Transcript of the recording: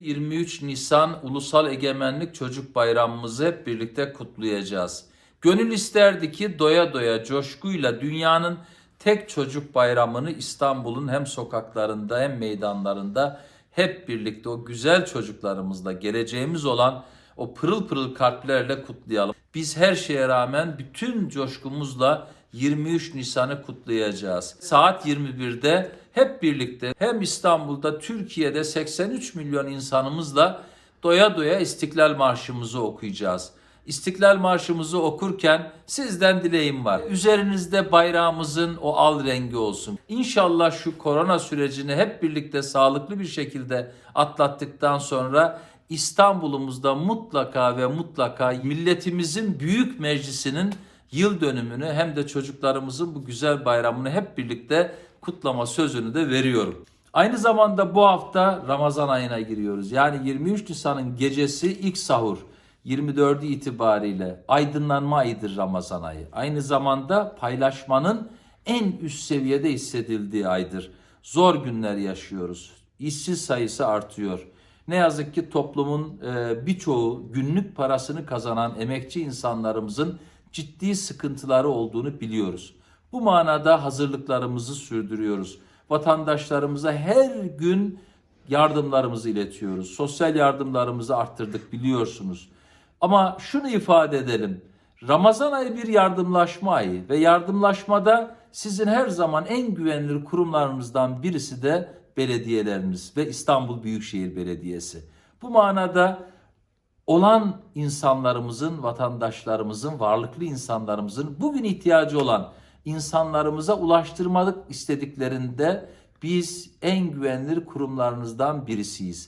23 Nisan Ulusal Egemenlik Çocuk Bayramımızı hep birlikte kutlayacağız. Gönül isterdi ki doya doya coşkuyla dünyanın tek çocuk bayramını İstanbul'un hem sokaklarında hem meydanlarında hep birlikte o güzel çocuklarımızla geleceğimiz olan o pırıl pırıl kalplerle kutlayalım. Biz her şeye rağmen bütün coşkumuzla 23 Nisan'ı kutlayacağız. Saat 21'de hep birlikte hem İstanbul'da Türkiye'de 83 milyon insanımızla doya doya İstiklal Marşımızı okuyacağız. İstiklal Marşımızı okurken sizden dileğim var. Üzerinizde bayrağımızın o al rengi olsun. İnşallah şu korona sürecini hep birlikte sağlıklı bir şekilde atlattıktan sonra İstanbul'umuzda mutlaka ve mutlaka milletimizin büyük meclisinin yıl dönümünü hem de çocuklarımızın bu güzel bayramını hep birlikte kutlama sözünü de veriyorum. Aynı zamanda bu hafta Ramazan ayına giriyoruz. Yani 23 Nisan'ın gecesi ilk sahur. 24'ü itibariyle aydınlanma ayıdır Ramazan ayı. Aynı zamanda paylaşmanın en üst seviyede hissedildiği aydır. Zor günler yaşıyoruz. İşsiz sayısı artıyor. Ne yazık ki toplumun e, birçoğu günlük parasını kazanan emekçi insanlarımızın ciddi sıkıntıları olduğunu biliyoruz. Bu manada hazırlıklarımızı sürdürüyoruz. Vatandaşlarımıza her gün yardımlarımızı iletiyoruz. Sosyal yardımlarımızı arttırdık biliyorsunuz. Ama şunu ifade edelim. Ramazan ayı bir yardımlaşma ayı ve yardımlaşmada sizin her zaman en güvenilir kurumlarınızdan birisi de belediyeleriniz ve İstanbul Büyükşehir Belediyesi. Bu manada olan insanlarımızın, vatandaşlarımızın, varlıklı insanlarımızın bugün ihtiyacı olan insanlarımıza ulaştırmalık istediklerinde biz en güvenilir kurumlarınızdan birisiyiz.